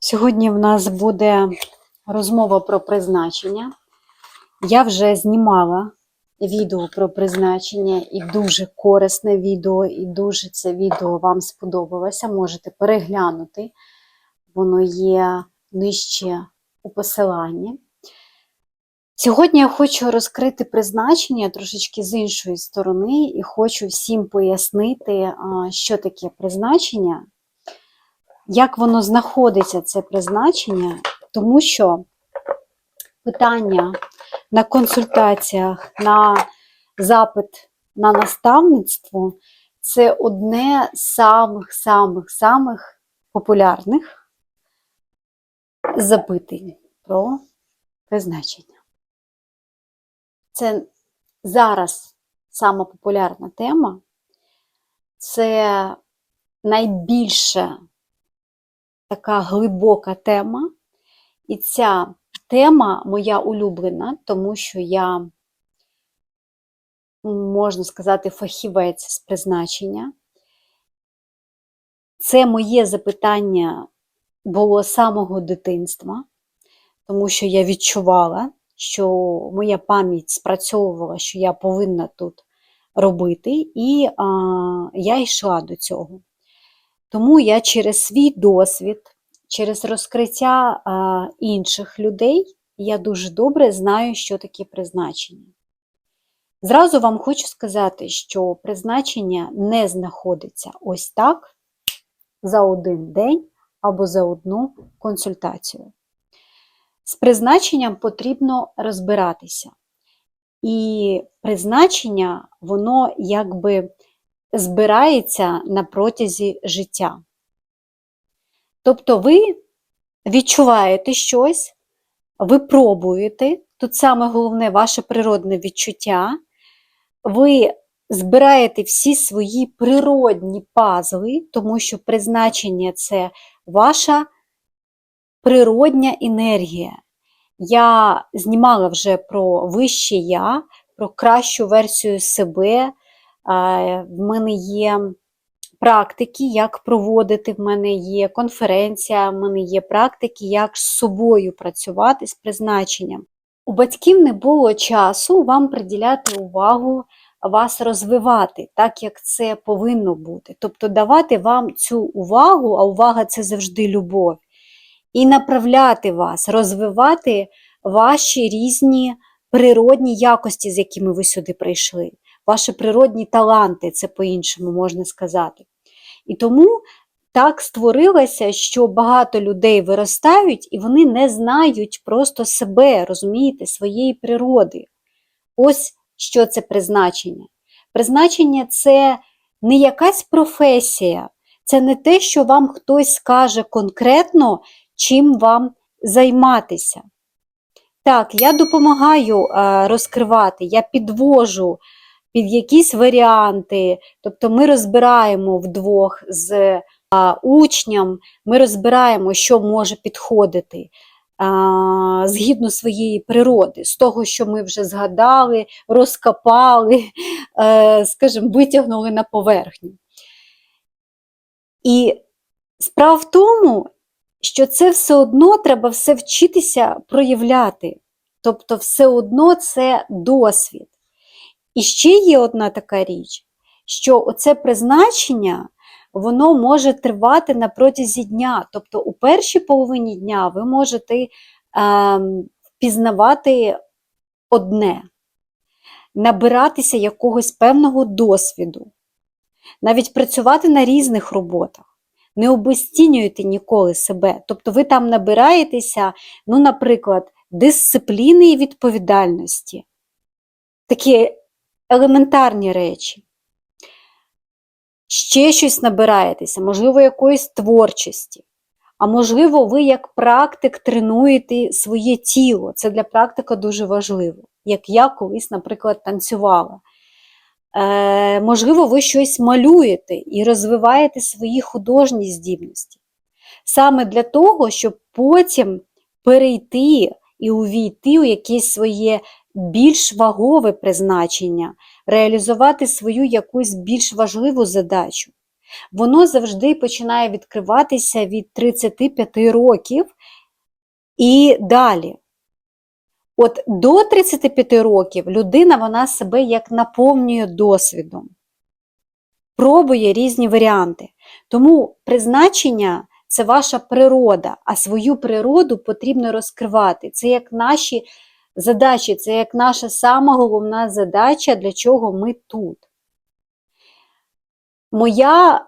Сьогодні в нас буде розмова про призначення. Я вже знімала відео про призначення і дуже корисне відео, і дуже це відео вам сподобалося. Можете переглянути. Воно є нижче у посиланні. Сьогодні я хочу розкрити призначення трошечки з іншої сторони, і хочу всім пояснити, що таке призначення, як воно знаходиться, це призначення, тому що питання на консультаціях, на запит на наставництво це одне з самих-самих-самих популярних запитань про призначення. Це зараз сама популярна тема, це найбільше така глибока тема. І ця тема моя улюблена, тому що я, можна сказати, фахівець з призначення. Це моє запитання було з самого дитинства, тому що я відчувала, що моя пам'ять спрацьовувала, що я повинна тут робити, і а, я йшла до цього. Тому я через свій досвід, через розкриття а, інших людей, я дуже добре знаю, що таке призначення. Зразу вам хочу сказати, що призначення не знаходиться ось так за один день або за одну консультацію. З призначенням потрібно розбиратися. І призначення, воно якби збирається на протязі життя. Тобто ви відчуваєте щось, ви пробуєте, тут саме головне ваше природне відчуття, ви збираєте всі свої природні пазли, тому що призначення це ваша природня енергія. Я знімала вже про вище я, про кращу версію себе. В мене є практики, як проводити, в мене є конференція, в мене є практики, як з собою працювати з призначенням. У батьків не було часу вам приділяти увагу, вас розвивати, так як це повинно бути. Тобто давати вам цю увагу, а увага це завжди любов, і направляти вас, розвивати ваші різні природні якості, з якими ви сюди прийшли ваші природні таланти, це по-іншому можна сказати. І тому так створилося, що багато людей виростають і вони не знають просто себе, розумієте, своєї природи. Ось що це призначення. Призначення це не якась професія, це не те, що вам хтось скаже конкретно, чим вам займатися. Так, я допомагаю розкривати, я підвожу під якісь варіанти. Тобто ми розбираємо вдвох з а, учням, ми розбираємо, що може підходити згідно своєї природи, з того, що ми вже згадали, розкопали, а, скажімо, витягнули на поверхню. І справа в тому, що це все одно треба все вчитися проявляти. Тобто, все одно це досвід. І ще є одна така річ, що оце призначення воно може тривати на протязі дня. Тобто у першій половині дня ви можете е, впізнавати одне, набиратися якогось певного досвіду, навіть працювати на різних роботах. Не обесцінюйте ніколи себе. Тобто ви там набираєтеся, ну, наприклад, дисципліни і відповідальності. Такі елементарні речі. Ще щось набираєтеся, можливо, якоїсь творчості. А можливо, ви як практик тренуєте своє тіло. Це для практика дуже важливо. Як я колись, наприклад, танцювала. Е, Можливо, ви щось малюєте і розвиваєте свої художні здібності. Саме для того, щоб потім перейти і увійти у якесь своє більш вагове призначення, реалізувати свою якусь більш важливу задачу. Воно завжди починає відкриватися від 35 років і далі. От до 35 років людина вона себе як наповнює досвідом, пробує різні варіанти. Тому призначення це ваша природа, а свою природу потрібно розкривати. Це як наші задачі, це як наша сама головна задача, для чого ми тут. Моя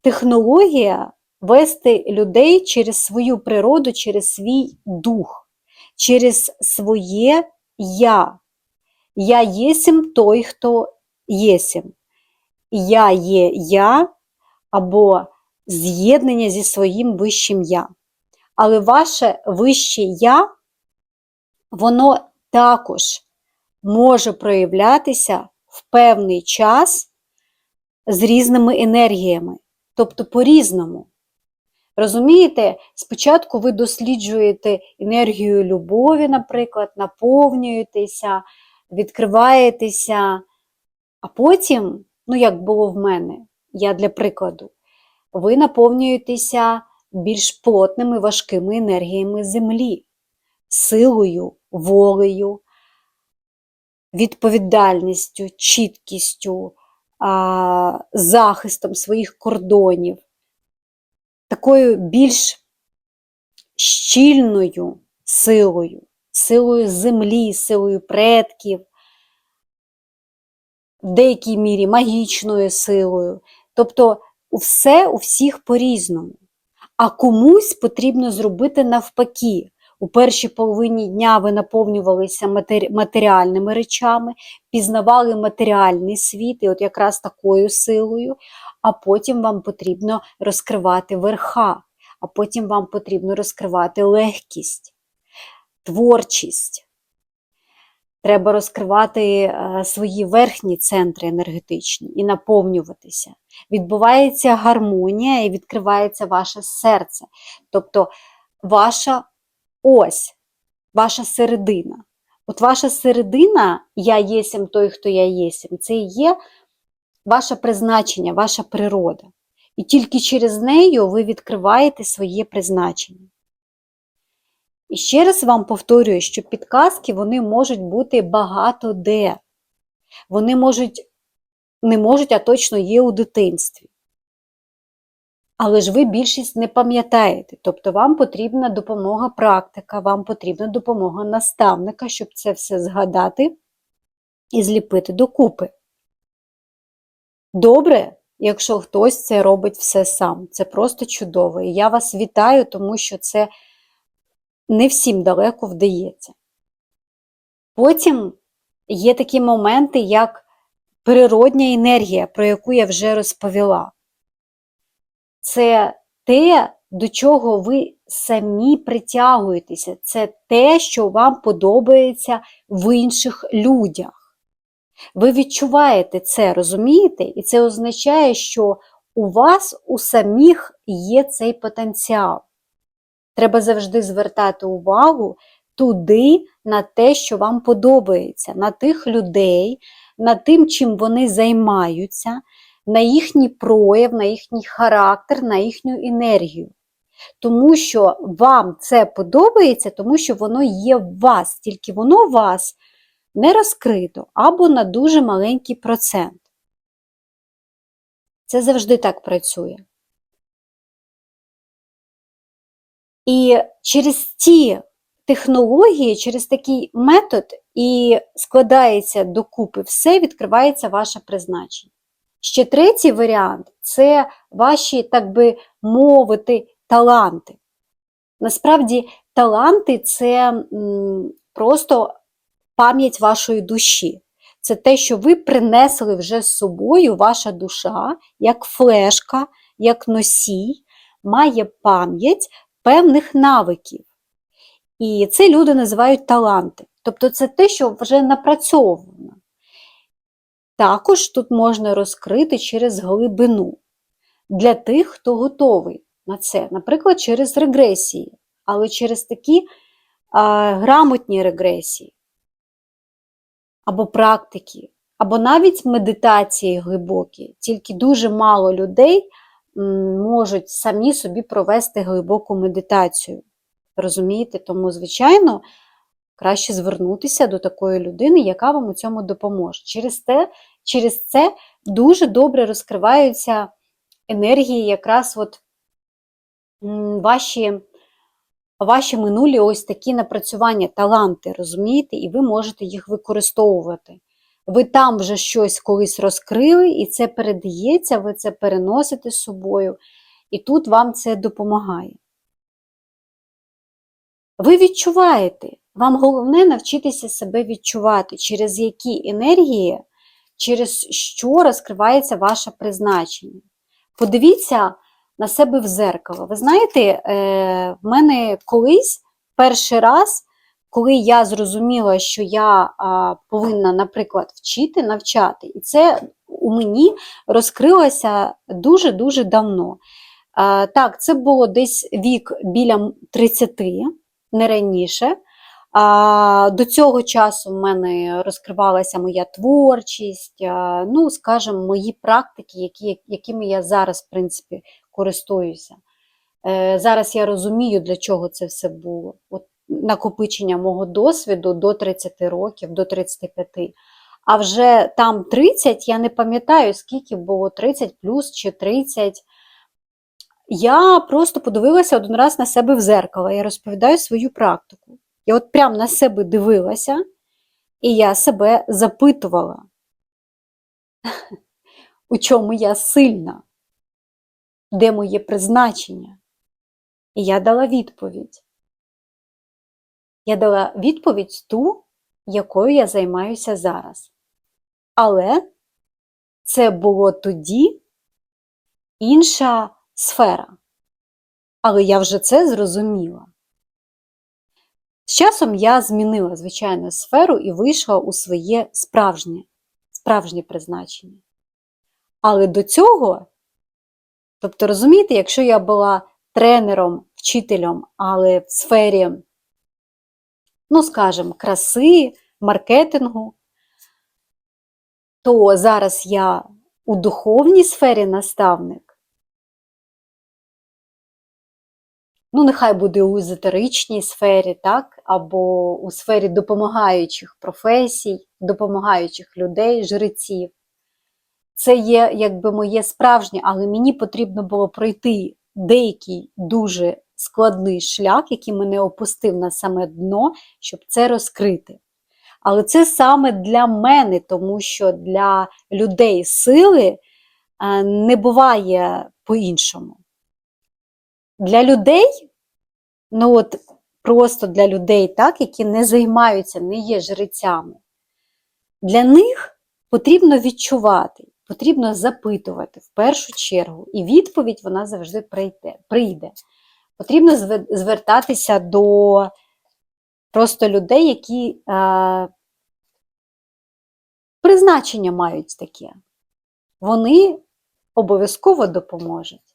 технологія вести людей через свою природу, через свій дух, через своє я. Я єсім той, хто єсім. Я є я або з'єднання зі своїм вищим я. Але ваше вище я, воно також може проявлятися в певний час з різними енергіями, тобто по-різному. Розумієте, спочатку ви досліджуєте енергію любові, наприклад, наповнюєтеся, відкриваєтеся, а потім, ну як було в мене, я для прикладу, ви наповнюєтеся більш плотними важкими енергіями землі, силою, волею, відповідальністю, чіткістю, захистом своїх кордонів, такою більш щільною силою, силою землі, силою предків, в деякій мірі магічною силою. Тобто все у всіх по-різному. А комусь потрібно зробити навпаки. У першій половині дня ви наповнювалися матеріальними речами, пізнавали матеріальний світ, і от якраз такою силою, а потім вам потрібно розкривати верха, а потім вам потрібно розкривати легкість, творчість. Треба розкривати е, свої верхні центри енергетичні і наповнюватися. Відбувається гармонія і відкривається ваше серце, тобто ваша ось, ваша середина. От ваша середина, я єсім той, хто я єсім, це і є ваше призначення, ваша природа. І тільки через нею ви відкриваєте своє призначення. І ще раз вам повторюю, що підказки вони можуть бути багато де. Вони можуть, не можуть, а точно є у дитинстві. Але ж ви більшість не пам'ятаєте. Тобто вам потрібна допомога практика, вам потрібна допомога наставника, щоб це все згадати і зліпити докупи. Добре, якщо хтось це робить все сам. Це просто чудово. І я вас вітаю, тому що це не всім далеко вдається. Потім є такі моменти, як природня енергія, про яку я вже розповіла. Це те, до чого ви самі притягуєтеся, це те, що вам подобається в інших людях. Ви відчуваєте це, розумієте? І це означає, що у вас у самих є цей потенціал. Треба завжди звертати увагу туди, на те, що вам подобається, на тих людей, на тим, чим вони займаються, на їхній прояв, на їхній характер, на їхню енергію. Тому що вам це подобається, тому що воно є в вас, тільки воно в вас не розкрито або на дуже маленький процент. Це завжди так працює. І через ті технології, через такий метод і складається докупи все, відкривається ваше призначення. Ще третій варіант це ваші, так би мовити, таланти. Насправді, таланти це просто пам'ять вашої душі. Це те, що ви принесли вже з собою, ваша душа, як флешка, як носій, має пам'ять певних навиків. І це люди називають таланти. Тобто це те, що вже напрацьовано. Також тут можна розкрити через глибину для тих, хто готовий на це, наприклад, через регресії, але через такі а, грамотні регресії або практики, або навіть медитації глибокі, тільки дуже мало людей можуть самі собі провести глибоку медитацію. Розумієте? Тому, звичайно, краще звернутися до такої людини, яка вам у цьому допоможе. Через те, через це дуже добре розкриваються енергії, якраз от ваші, ваші минулі ось такі напрацювання, таланти, розумієте, і ви можете їх використовувати. Ви там вже щось колись розкрили, і це передається, ви це переносите з собою, і тут вам це допомагає. Ви відчуваєте, вам головне навчитися себе відчувати, через які енергії, через що розкривається ваше призначення. Подивіться на себе в зеркало. Ви знаєте, е, в мене колись перший раз, коли я зрозуміла, що я повинна, наприклад, вчити, навчати, і це у мені розкрилося дуже-дуже давно. Так, це було десь вік біля 30, не раніше. А, До цього часу в мене розкривалася моя творчість, а, ну, скажімо, мої практики, які, якими я зараз, в принципі, користуюся. Е, Зараз я розумію, для чого це все було. От накопичення мого досвіду до 30 років, до 35. А вже там 30, я не пам'ятаю, скільки було 30 плюс чи 30. Я просто подивилася один раз на себе в зеркало. Я розповідаю свою практику. Я от прям на себе дивилася, і я себе запитувала, у чому я сильна, де моє призначення. І я дала відповідь. Я дала відповідь ту, якою я займаюся зараз. Але це було тоді інша сфера. Але я вже це зрозуміла. Часом я змінила, звичайно, сферу і вийшла у своє справжнє, справжнє призначення. Але до цього, тобто, розумієте, якщо я була тренером, вчителем, але в сфері, ну, скажімо, краси, маркетингу, то зараз я у духовній сфері наставник. Ну, нехай буде у езотеричній сфері, так, або у сфері допомагаючих професій, допомагаючих людей, жреців. Це є якби моє справжнє, але мені потрібно було пройти деякий дуже складний шлях, який мене опустив на саме дно, щоб це розкрити. Але це саме для мене, тому що для людей сили е, не буває по-іншому. Для людей, ну от просто для людей, так, які не займаються, не є жрецями, для них потрібно відчувати, потрібно запитувати в першу чергу, і відповідь вона завжди прийде. прийде. Потрібно звертатися до просто людей, які е, призначення мають таке. Вони обов'язково допоможуть.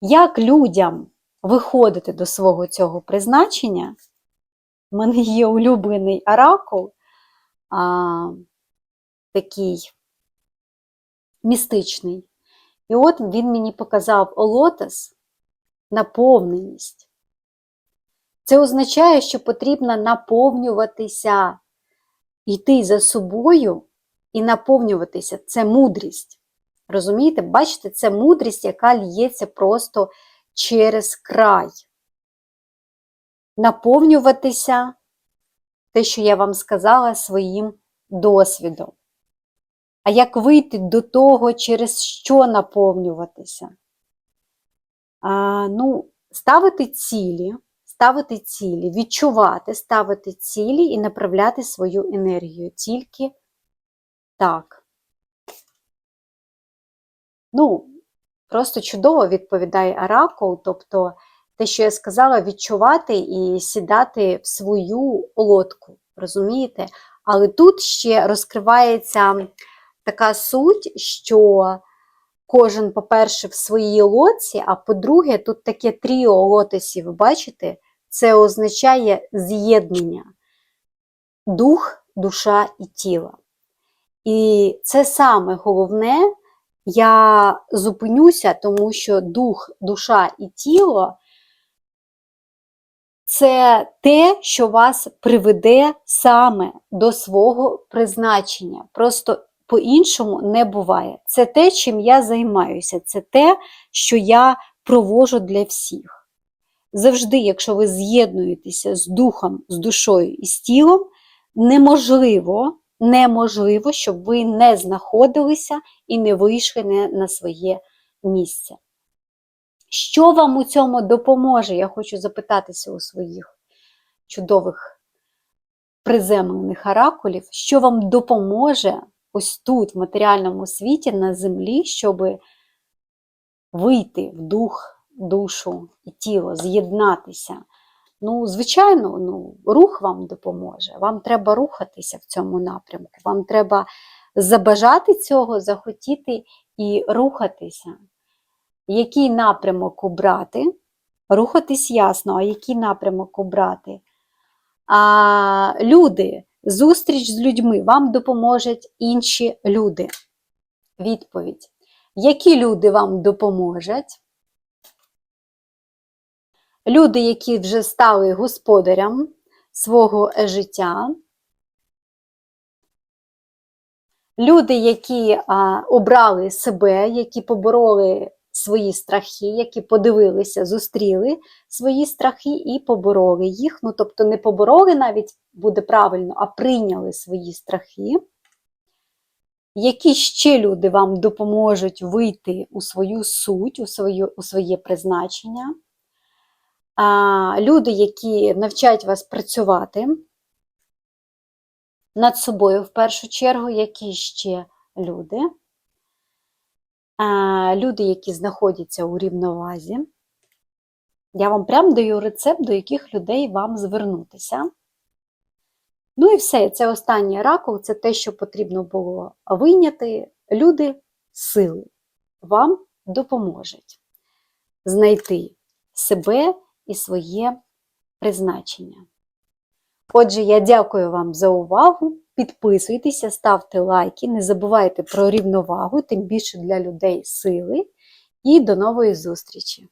Як людям виходити до свого цього призначення? У мене є улюблений оракул, а, такий містичний. І от він мені показав лотос наповненість. Це означає, що потрібно наповнюватися, йти за собою і наповнюватися. Це мудрість. Розумієте? Бачите, це мудрість, яка лється просто через край. Наповнюватися те, що я вам сказала, своїм досвідом. А як вийти до того, через що наповнюватися? А, Ну, Ставити цілі, ставити цілі, відчувати, ставити цілі і направляти свою енергію. Тільки так. Ну, просто чудово відповідає Оракул, тобто те, що я сказала, відчувати і сідати в свою лодку, розумієте? Але тут ще розкривається така суть, що кожен, по-перше, в своїй лодці, а по-друге, тут таке тріо лотосів, бачите? Це означає з'єднання. Дух душа і тіло. І це саме головне, я зупинюся, тому що дух, душа і тіло це те, що вас приведе саме до свого призначення. Просто по-іншому не буває. Це те, чим я займаюся, це те, що я провожу для всіх. Завжди, якщо ви з'єднуєтеся з духом, з душою і з тілом, неможливо, неможливо, щоб ви не знаходилися і не вийшли не на своє місце. Що вам у цьому допоможе? Я хочу запитатися у своїх чудових приземлених оракулів, що вам допоможе ось тут, в матеріальному світі, на землі, щоб вийти в дух, душу і тіло, з'єднатися. Ну, звичайно, ну, рух вам допоможе. Вам треба рухатися в цьому напрямку. Вам треба забажати цього, захотіти і рухатися. Який напрямок обрати? Рухатись ясно, а який напрямок обрати? А люди, зустріч з людьми, вам допоможуть інші люди. Відповідь. Які люди вам допоможуть? Люди, які вже стали господарям свого життя. Люди, які а, обрали себе, які побороли свої страхи, які подивилися, зустріли свої страхи і побороли їх. Ну, тобто, не побороли навіть буде правильно, а прийняли свої страхи. Які ще люди вам допоможуть вийти у свою суть, у, свою, у своє призначення? Люди, які навчають вас працювати над собою в першу чергу, які ще люди? Люди, які знаходяться у рівновазі. Я вам прям даю рецепт, до яких людей вам звернутися. Ну і все, це останній оракул, це те, що потрібно було вийняти. Люди сили вам допоможуть знайти себе і своє призначення. Отже, я дякую вам за увагу. Підписуйтеся, ставте лайки, не забувайте про рівновагу, тим більше для людей сили. І до нової зустрічі!